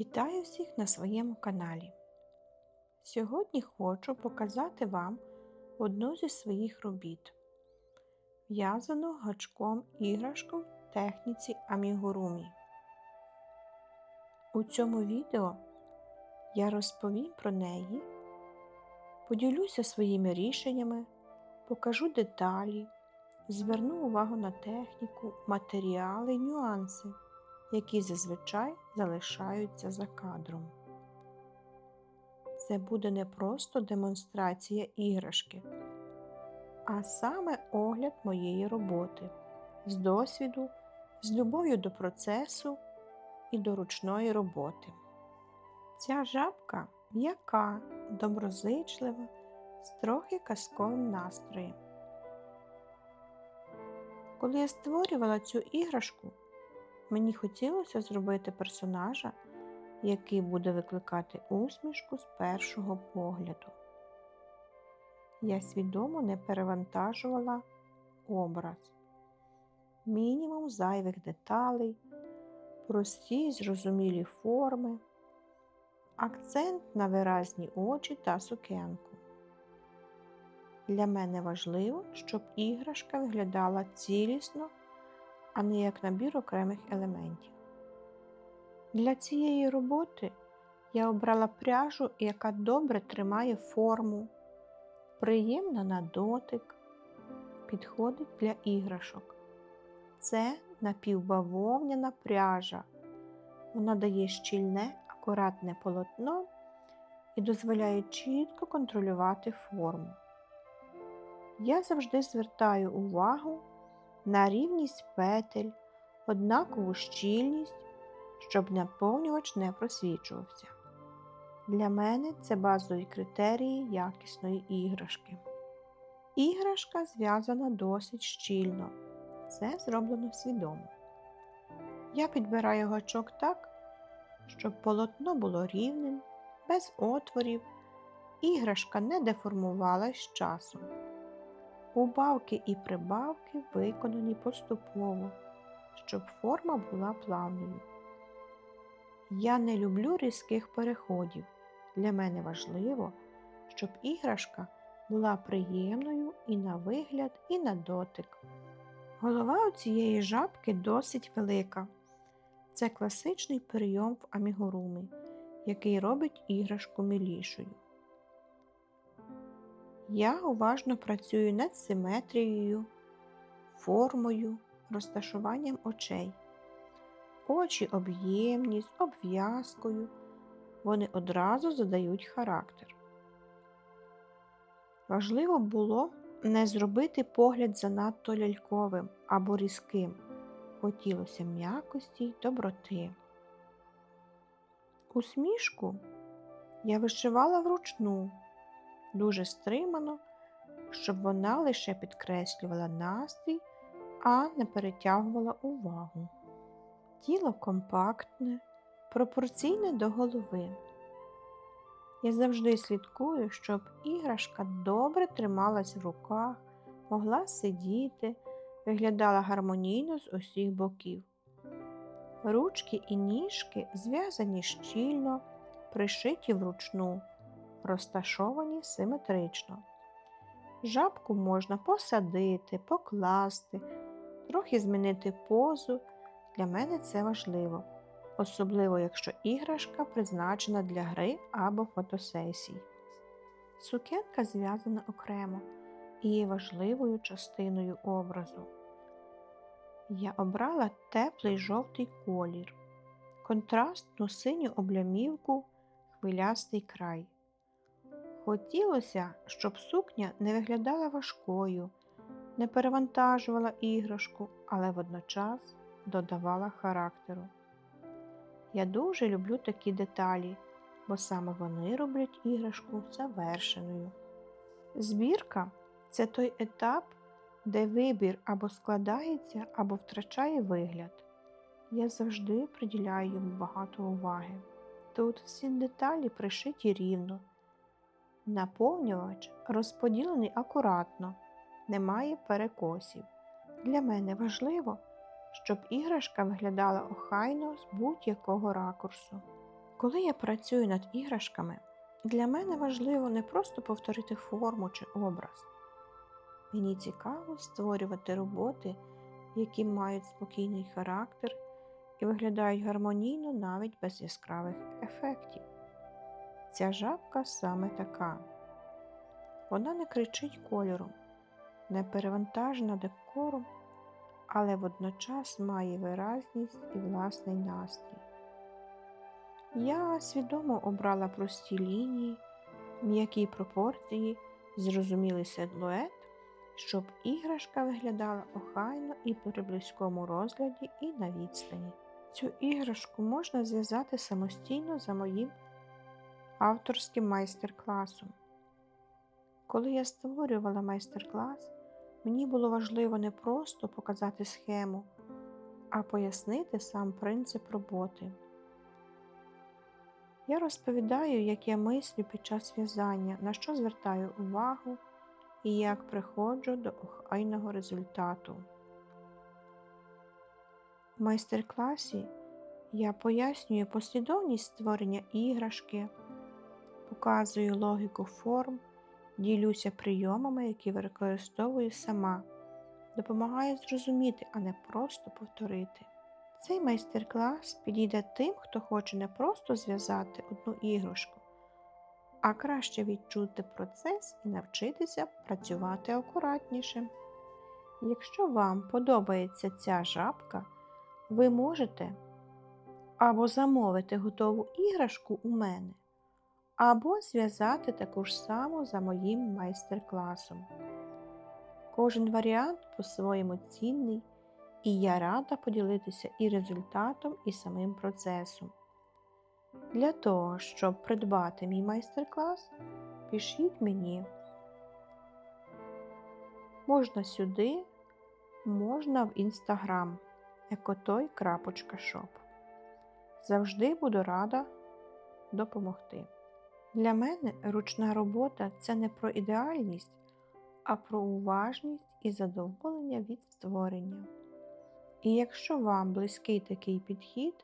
Вітаю всіх на своєму каналі. Сьогодні хочу показати вам одну зі своїх робіт, в'язану гачком іграшку в техніці амігурумі. У цьому відео я розповім про неї, поділюся своїми рішеннями, покажу деталі, зверну увагу на техніку, матеріали нюанси які зазвичай залишаються за кадром. Це буде не просто демонстрація іграшки, а саме огляд моєї роботи з досвіду, з любов'ю до процесу і до ручної роботи. Ця жабка м'яка, доброзичлива, з трохи казковим настроєм. Коли я створювала цю іграшку, Мені хотілося зробити персонажа, який буде викликати усмішку з першого погляду. Я свідомо не перевантажувала образ, мінімум зайвих деталей, прості й зрозумілі форми, акцент на виразні очі та сукенку. Для мене важливо, щоб іграшка виглядала цілісно а не як набір окремих елементів. Для цієї роботи я обрала пряжу, яка добре тримає форму, приємна на дотик, підходить для іграшок. Це напівбавовняна пряжа. Вона дає щільне, акуратне полотно і дозволяє чітко контролювати форму. Я завжди звертаю увагу на рівність петель, однакову щільність, щоб наповнювач не просвічувався. Для мене це базові критерії якісної іграшки. Іграшка зв'язана досить щільно, це зроблено свідомо. Я підбираю гачок так, щоб полотно було рівним, без отворів, іграшка не деформувалась з часом. Убавки і прибавки виконані поступово, щоб форма була плавною. Я не люблю різких переходів. Для мене важливо, щоб іграшка була приємною і на вигляд, і на дотик. Голова у цієї жабки досить велика. Це класичний прийом в амігурумі, який робить іграшку милішою. Я уважно працюю над симетрією, формою, розташуванням очей. Очі об'ємні, з обв'язкою, вони одразу задають характер. Важливо було не зробити погляд занадто ляльковим або різким. Хотілося м'якості й доброти. Усмішку я вишивала вручну дуже стримано, щоб вона лише підкреслювала настрій, а не перетягувала увагу. Тіло компактне, пропорційне до голови. Я завжди слідкую, щоб іграшка добре трималась в руках, могла сидіти, виглядала гармонійно з усіх боків. Ручки і ніжки зв'язані щільно, пришиті вручну, розташовані симетрично. Жабку можна посадити, покласти, трохи змінити позу. Для мене це важливо, особливо якщо іграшка призначена для гри або фотосесій. Сукенка зв'язана окремо і є важливою частиною образу. Я обрала теплий жовтий колір, контрастну синю облямівку, хвилястий край. Хотілося, щоб сукня не виглядала важкою, не перевантажувала іграшку, але водночас додавала характеру. Я дуже люблю такі деталі, бо саме вони роблять іграшку завершеною. Збірка це той етап, де вибір або складається, або втрачає вигляд. Я завжди приділяю йому багато уваги. Тут всі деталі пришиті рівно. Наповнювач розподілений акуратно, немає перекосів. Для мене важливо, щоб іграшка виглядала охайно з будь-якого ракурсу. Коли я працюю над іграшками, для мене важливо не просто повторити форму чи образ. Мені цікаво створювати роботи, які мають спокійний характер і виглядають гармонійно навіть без яскравих ефектів. Ця жабка саме така. Вона не кричить кольором, не перевантажена декором, але водночас має виразність і власний настрій. Я свідомо обрала прості лінії, м'які пропорції, зрозумілий силует, щоб іграшка виглядала охайно і при близькому розгляді, і на відстані. Цю іграшку можна зв'язати самостійно за моїм авторським майстер-класом. Коли я створювала майстер-клас, мені було важливо не просто показати схему, а пояснити сам принцип роботи. Я розповідаю, як я мислю під час в'язання, на що звертаю увагу і як приходжу до охайного результату. В майстер-класі я пояснюю послідовність створення іграшки, показую логіку форм, ділюся прийомами, які використовую сама, допомагаю зрозуміти, а не просто повторити. Цей майстер-клас підійде тим, хто хоче не просто зв'язати одну іграшку, а краще відчути процес і навчитися працювати акуратніше. Якщо вам подобається ця жабка, ви можете або замовити готову іграшку у мене, або зв'язати таку ж саму за моїм майстер-класом. Кожен варіант по-своєму цінний, і я рада поділитися і результатом, і самим процесом. Для того, щоб придбати мій майстер-клас, пишіть мені. Можна сюди, можна в інстаграм екотой.шоп. Завжди буду рада допомогти. Для мене ручна робота це не про ідеальність, а про уважність і задоволення від створення. І якщо вам близький такий підхід,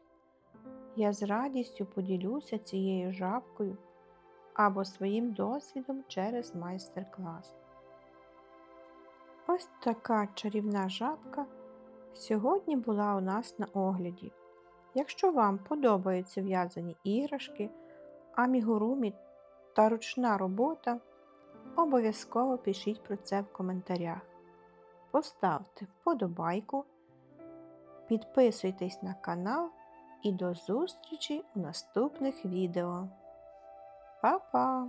я з радістю поділюся цією жабкою або своїм досвідом через майстер-клас. Ось така чарівна жабка сьогодні була у нас на огляді. Якщо вам подобаються в'язані іграшки, амігурумі та ручна робота, обов'язково пишіть про це в коментарях. Поставте вподобайку, підписуйтесь на канал і до зустрічі у наступних відео. Па-па!